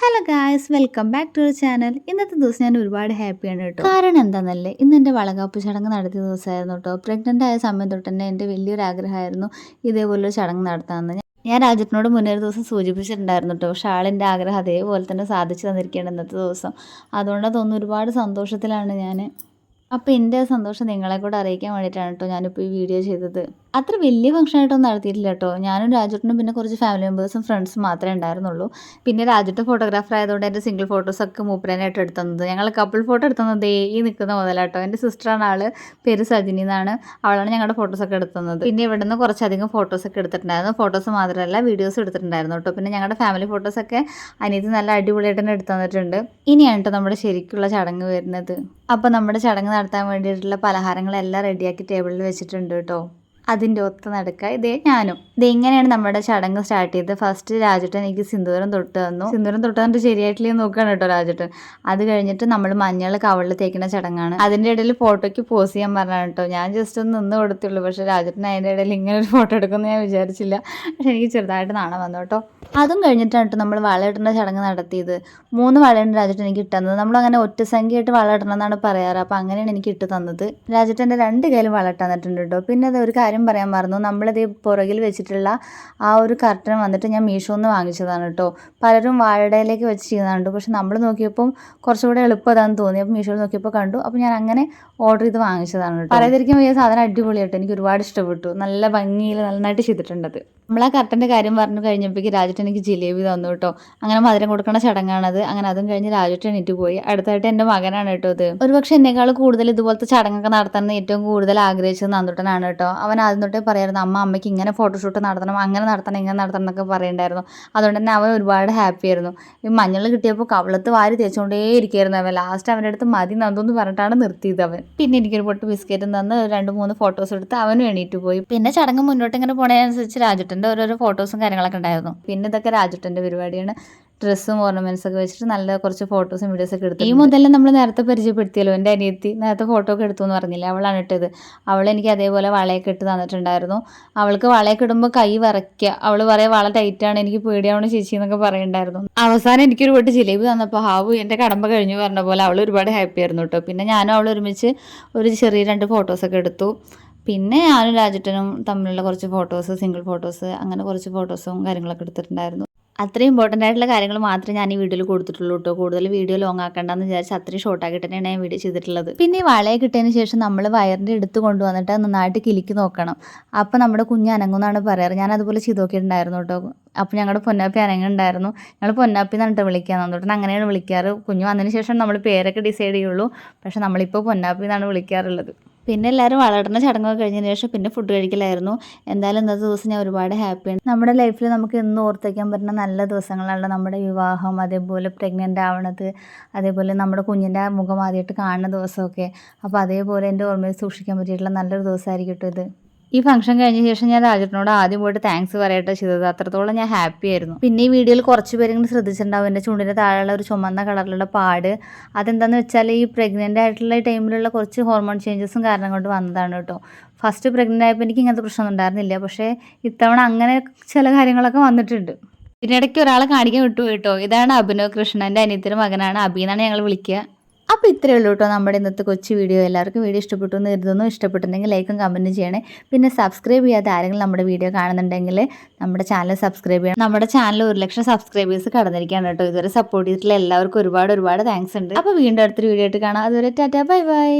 Hello guys welcome back to channel ഇന്നത്തെ ദിവസം ഞാൻ ഒരുപാട് ഹാപ്പിയാണ് കേട്ടോ. കാരണം എന്താണെന്നല്ലേ ഇന്ന് എന്റെ വളകാപ്പ് ചടങ്ങ് നടത്തിയ ദിവസമായിരുന്നു കേട്ടോ. പ്രഗ്നന്റ് ആയ സമയം തൊട്ട് തന്നെ എന്റെ വലിയൊരു ആഗ്രഹമായിരുന്നു ഇതേപോലൊരു ചടങ്ങ് നടത്താമെന്ന്. ഞാൻ രാജ്യത്തിനോട് മുന്നേ ഒരു ദിവസം സൂചിപ്പിച്ചിട്ടുണ്ടായിരുന്നു കേട്ടോ. പക്ഷേ ആളിന്റെ ആഗ്രഹം അതേപോലെ തന്നെ സാധിച്ചു തന്നിരിക്കുകയാണ് ഇന്നത്തെ ദിവസം. അതുകൊണ്ട് അതൊന്നും ഒരുപാട് സന്തോഷത്തിലാണ് ഞാൻ അപ്പോൾ എന്റെ സന്തോഷം നിങ്ങളെ കൂടെ അറിയിക്കാൻ വേണ്ടിയിട്ടാണ് കേട്ടോ ഞാനിപ്പോൾ ഈ വീഡിയോ ചെയ്തത്. അത്ര വലിയ ഫംഗ്ഷൻ ആയിട്ടൊന്നും നടത്തിയിട്ടില്ല കേട്ടോ ഞാനും രാജുട്ടനും പിന്നെ കുറച്ച് ഫാമിലി മെമ്പേഴ്സും ഫ്രണ്ട്സും മാത്രമേ ഉണ്ടായിരുന്നുള്ളൂ. പിന്നെ രാജുട്ടൻ ഫോട്ടോഗ്രാഫർ ആയതുകൊണ്ട് എന്റെ സിംഗിൾ ഫോട്ടോസൊക്കെ മൂപ്പരനായിട്ട് എടുത്തത് ഞങ്ങൾ കപ്പിൾ ഫോട്ടോ എടുത്തത് ഈ നിൽക്കുന്ന മുതലാട്ടോ. എന്റെ സിസ്റ്ററാണ് ആൾ പേര് സജിനി എന്നാണ്. അവളാണ് ഞങ്ങളുടെ ഫോട്ടോസൊക്കെ എടുത്തത് പിന്നെ ഇവിടെ നിന്ന് കുറച്ചധികം ഫോട്ടോസൊക്കെ എടുത്തിട്ടുണ്ടായിരുന്നു. ഫോട്ടോസ് മാത്രമല്ല വീഡിയോസ് എടുത്തിട്ടുണ്ടായിരുന്നു കേട്ടോ. പിന്നെ ഞങ്ങളുടെ ഫാമിലി ഫോട്ടോസൊക്കെ അനിയത്തി നല്ല അടിപൊളിയായിട്ട് തന്നെ എടുത്തു തന്നിട്ടുണ്ട് ഇനിയാണ് കേട്ടോ നമ്മുടെ ശരിക്കുള്ള ചടങ്ങ് വരുന്നത്. അപ്പോൾ നമ്മുടെ ചടങ്ങ് നടത്താൻ വേണ്ടിയിട്ടുള്ള പലഹാരങ്ങളെല്ലാം റെഡിയാക്കി ടേബിളിൽ വെച്ചിട്ടുണ്ട് കേട്ടോ. അതിന്റെ ഒത്ത് നടക്കുക. ഇതേ ഞാനും. ഇത് ഇങ്ങനെയാണ് നമ്മുടെ ചടങ്ങ് സ്റ്റാർട്ട് ചെയ്തത്. ഫസ്റ്റ് രാജേട്ടൻ എനിക്ക് സിന്ദൂരം തൊട്ട് തന്നു. സിന്ദൂരം തൊട്ട് തന്നിട്ട് ശരിയായിട്ടില്ലേ നോക്കുകയാണ് കേട്ടോ രാജട്ടൻ. അത് കഴിഞ്ഞിട്ട് നമ്മൾ മഞ്ഞൾ കവളിൽ തേക്കുന്ന ചടങ്ങാണ്. അതിന്റെ ഇടയിൽ ഫോട്ടോയ്ക്ക് പോസ് ചെയ്യാൻ പറഞ്ഞാണ് കേട്ടോ. ഞാൻ ജസ്റ്റ് ഒന്ന് നിന്ന് കൊടുത്തുള്ളൂ. പക്ഷേ രാജേട്ടൻ അതിന്റെ ഇടയിൽ ഇങ്ങനെ ഒരു ഫോട്ടോ എടുക്കുമെന്ന് ഞാൻ വിചാരിച്ചില്ല. പക്ഷേ എനിക്ക് ചെറുതായിട്ട് നാണം വന്നു കേട്ടോ. അതും കഴിഞ്ഞിട്ടാണ് കേട്ടോ നമ്മൾ വളയിടേണ്ട ചടങ്ങ് നടത്തിയത്. മൂന്ന് വളയാണ് രാജട്ടൻ എനിക്ക് ഇട്ടുന്നത് നമ്മളങ്ങനെ ഒറ്റ സംഖ്യയായിട്ട് വളയിടണം എന്നാണ് പറയാറ്. അപ്പോൾ അങ്ങനെയാണ് എനിക്ക് ഇട്ട് തന്നത്. രാജട്ടന്റെ രണ്ട് കയ്യിലും വള തന്നിട്ടുണ്ട് കേട്ടോ. പിന്നെ അത് ഒരു കാര്യം പറയാൻ മറന്നു. നമ്മളിത് പുറകിൽ വെച്ചിട്ടുള്ള ആ ഒരു കർട്ടൻ വന്നിട്ട് ഞാൻ മീഷോ നിന്ന് വാങ്ങിച്ചതാണ് കേട്ടോ. പലരും വാഴയിലേക്ക് വെച്ച് ചെയ്യുന്നുണ്ട് പക്ഷെ നമ്മൾ നോക്കിയപ്പം കുറച്ചുകൂടെ എളുപ്പം അതാന്ന് തോന്നി. അപ്പോൾ മീഷോയിൽ നോക്കിയപ്പോൾ കണ്ടു. അപ്പോൾ ഞാൻ അങ്ങനെ ഓർഡർ ചെയ്ത് വാങ്ങിച്ചതാണ് കേട്ടോ. പലതിരിക്കും വലിയ സാധനം അടിപൊളിയായിട്ട് എനിക്ക് ഒരുപാട് ഇഷ്ടപ്പെട്ടു. നല്ല ഭംഗിയിൽ നന്നായിട്ട് ചെയ്തിട്ടുണ്ടത് നമ്മൾ ആ കർട്ടന്റെ കാര്യം പറഞ്ഞു കഴിഞ്ഞപ്പോഴേക്ക് രാജുട്ടൻ എനിക്ക് ജിലേബി തന്നു കേട്ടോ. അങ്ങനെ മധുരം കൊടുക്കുന്ന ചടങ്ങാണത്. അങ്ങനെ അതും കഴിഞ്ഞ് രാജുട്ടൻ എണീറ്റ് പോയി. അടുത്തായിട്ട് എന്റെ മകനാണ് കേട്ടോ ഇത്. ഒരുപക്ഷെ എന്നെക്കാൾ കൂടുതൽ ഇതുപോലത്തെ ചടങ്ങൊക്കെ നടത്താൻ ഏറ്റവും കൂടുതൽ ആഗ്രഹിച്ചത് നന്ദുട്ടനാണ് കേട്ടോ. അവൻ ആദ്യം തൊട്ടേ പറയായിരുന്നു അമ്മ അമ്മയ്ക്ക് ഇങ്ങനെ ഫോട്ടോഷൂട്ട് നടത്തണം അങ്ങനെ നടത്തണം ഇങ്ങനെ നടത്തണം എന്നൊക്കെ പറയണ്ടായിരുന്നു. അതുകൊണ്ട് തന്നെ അവൻ ഒരുപാട് ഹാപ്പി ആയിരുന്നു. ഈ മഞ്ഞൾ കിട്ടിയപ്പോൾ കവളത്ത് വാരി തേച്ചുകൊണ്ടേ ഇരിക്കുകയായിരുന്നു അവൻ. ലാസ്റ്റ് അവന്റെ അടുത്ത് മതി നന്ദു പറഞ്ഞിട്ടാണ് നിർത്തിയത് അവൻ. പിന്നെ എനിക്കൊരു പൊട്ട് ബിസ്ക്കറ്റും തന്ന് രണ്ട് മൂന്ന് ഫോട്ടോസ് എടുത്ത് അവനും എണീറ്റ് പോയി. പിന്നെ ചടങ്ങ് മുന്നോട്ട് ഇങ്ങനെ പോണതിനനുസരിച്ച് രാജുട്ടന്റെ ഓരോരോ ഫോട്ടോസും കാര്യങ്ങളൊക്കെ ഉണ്ടായിരുന്നു. പിന്നെ ഇതൊക്കെ രാജുട്ടന്റെ പരിപാടിയാണ്. ഡ്രസ്സും ഓർണമെന്റ്സ് ഒക്കെ വെച്ചിട്ട് നല്ല കുറച്ച് ഫോട്ടോസും വീഡിയോസ് ഒക്കെ എടുത്തു ഈ മുതൽ നമ്മൾ നേരത്തെ പരിചയപ്പെടുത്തിയല്ലോ. എന്റെ അനിയത്തി നേരത്തെ ഫോട്ടോ ഒക്കെ എടുത്തു എന്ന് പറഞ്ഞില്ല? അവളാണ് ഇട്ടത്. അവൾ എനിക്ക് അതേപോലെ വളയൊക്കെ ഇട്ട് തന്നിട്ടുണ്ടായിരുന്നു. അവൾക്ക് വളയൊക്കെ ഇടുമ്പോൾ കൈ വിറയ്ക്കുക അവൾ പറയാ വള ടൈറ്റാണ് എനിക്ക് പേടിയാവണം ചേച്ചി എന്നൊക്കെ പറയുണ്ടായിരുന്നു അവസാനം എനിക്കൊരു വട്ട് ജിലേബി തന്നപ്പോൾ ഹാവു എന്റെ കടമ്പ കഴിഞ്ഞു പറഞ്ഞ പോലെ അവൾ ഒരുപാട് ഹാപ്പി ആയിരുന്നു കേട്ടോ. പിന്നെ ഞാനും അവൾ ഒരുമിച്ച് ഒരു ചെറിയ രണ്ട് ഫോട്ടോസൊക്കെ എടുത്തു. പിന്നെ ഞാനും രാജട്ടനും തമ്മിലുള്ള കുറച്ച് ഫോട്ടോസ് സിംഗിൾ ഫോട്ടോസ് അങ്ങനെ കുറച്ച് ഫോട്ടോസും കാര്യങ്ങളൊക്കെ എടുത്തിട്ടുണ്ടായിരുന്നു. അത്രയും ഇമ്പോർട്ടന്റ് ആയിട്ടുള്ള കാര്യങ്ങൾ മാത്രമേ ഞാൻ ഈ വീഡിയോയിൽ കൊടുത്തിട്ടുള്ളൂ കേട്ടോ കൂടുതൽ വീഡിയോ ലോങ് ആക്കണ്ടെന്ന് വിചാരിച്ച് അത്രയും ഷോർട്ട് ആക്കി തന്നെയാണ് ഞാൻ വീഡിയോ ചെയ്തിട്ടുള്ളത്. പിന്നെ ഈ വളയെ കിട്ടിയതിന് ശേഷം നമ്മൾ വയറിന്റെ എടുത്ത് കൊണ്ടുവന്നിട്ട് നന്നായിട്ട് കിലിക്ക് നോക്കണം. അപ്പോൾ നമ്മുടെ കുഞ്ഞ് അനങ്ങുന്നാണ് പറയാറ്. ഞാൻ അതുപോലെ ചെയ്ത് നോക്കിയിട്ടുണ്ടായിരുന്നു കേട്ടോ അപ്പോൾ ഞങ്ങളുടെ പൊന്നാപ്പി അനങ്ങുണ്ടായിരുന്നു ഞങ്ങൾ പൊന്നാപ്പി എന്നിട്ട് വിളിക്കാൻ എന്നിട്ട് അങ്ങനെയാണ് വിളിക്കാറ്. കുഞ്ഞു വന്നതിന് ശേഷം നമ്മൾ പേരൊക്കെ ഡിസൈഡ് ചെയ്യുള്ളൂ. പക്ഷെ നമ്മളിപ്പോൾ പൊന്നാപ്പി എന്നാണ് വിളിക്കാറുള്ളത്. പിന്നെ എല്ലാവരും വളർന്ന ചടങ്ങൊക്കെ കഴിഞ്ഞതിന് ശേഷം പിന്നെ ഫുഡ് കഴിക്കലായിരുന്നു. എന്തായാലും ഇന്നത്തെ ദിവസം ഞാൻ ഒരുപാട് ഹാപ്പിയാണ് നമ്മുടെ ലൈഫിൽ നമുക്ക് എന്നും ഓർത്തേക്കാൻ പറ്റുന്ന നല്ല ദിവസങ്ങളാണ് നമ്മുടെ വിവാഹം അതേപോലെ പ്രഗ്നന്റ് ആവണത് അതേപോലെ നമ്മുടെ കുഞ്ഞിന്റെ മുഖം ആദ്യമായിട്ട് കാണുന്ന ദിവസമൊക്കെ. അപ്പോൾ അതേപോലെ എന്റെ ഓർമ്മയിൽ സൂക്ഷിക്കാൻ പറ്റിയിട്ടുള്ള നല്ലൊരു ദിവസമായിരിക്കും കേട്ടോ ഇത്. ഈ ഫംഗ്ഷൻ കഴിഞ്ഞ ശേഷം ഞാൻ രാജേട്ടനോട് ആദ്യം പോയിട്ട് താങ്ക്സ് പറയട്ടെ ചെയ്തത്. അത്രത്തോളം ഞാൻ ഹാപ്പി ആയിരുന്നു. പിന്നെ ഈ വീഡിയോയിൽ കുറച്ച് പേരെങ്കിലും ശ്രദ്ധിച്ചിട്ടുണ്ടാവും. എന്റെ ചുണ്ടിന്റെ താഴെയുള്ള ഒരു ചുമന്ന കളറിലുള്ള പാട്. അതെന്താണെന്ന് വെച്ചാൽ ഈ പ്രഗ്നന്റ് ആയിട്ടുള്ള ടൈമിലുള്ള കുറച്ച് ഹോർമോൺ ചേഞ്ചസും കാരണം കൊണ്ട് വന്നതാണ് കേട്ടോ. ഫസ്റ്റ് പ്രഗ്നന്റ് ആയപ്പോൾ എനിക്ക് ഇങ്ങനത്തെ പ്രശ്നമൊന്നും ഉണ്ടായിരുന്നില്ല. പക്ഷേ ഇത്തവണ അങ്ങനെ ചില കാര്യങ്ങളൊക്കെ വന്നിട്ടുണ്ട്. ഇതിനിടയ്ക്ക് ഒരാളെ കാണിക്കാൻ വിട്ടു കേട്ടോ. ഇതാണ് അഭിനവ് കൃഷ്ണന്റെ അനിയത്തിന്റെ മകനാണ് അബി എന്നാണ് ഞങ്ങൾ വിളിക്കുക. അപ്പോൾ ഇത്രയേ ഉള്ളൂ കേട്ടോ നമ്മുടെ ഇന്നത്തെ കൊച്ചു വീഡിയോ. എല്ലാവർക്കും വീഡിയോ ഇഷ്ടപ്പെട്ടു എന്ന് കരുതുന്നു. ഇഷ്ടപ്പെട്ടിട്ടുണ്ടെങ്കിൽ ലൈക്കും കമന്റും ചെയ്യണേ. പിന്നെ സബ്സ്ക്രൈബ് ചെയ്യാതെ ആരെങ്കിലും നമ്മുടെ വീഡിയോ കാണുന്നുണ്ടെങ്കിൽ നമ്മുടെ ചാനൽ സബ്സ്ക്രൈബ് ചെയ്യണം. നമ്മുടെ ചാനൽ ഒരു ലക്ഷം സബ്സ്ക്രൈബേഴ്സ് കടന്നിരിക്കുകയാണ് കേട്ടോ. ഇതുവരെ സപ്പോർട്ട് ചെയ്തിട്ടുള്ള എല്ലാവർക്കും ഒരുപാട് ഒരുപാട് താങ്ക്സ് ഉണ്ട്. അപ്പോൾ വീണ്ടും അടുത്തൊരു വീഡിയോ ആയിട്ട് കാണാം. അതുവരെ ടാറ്റാ ബൈ ബൈ.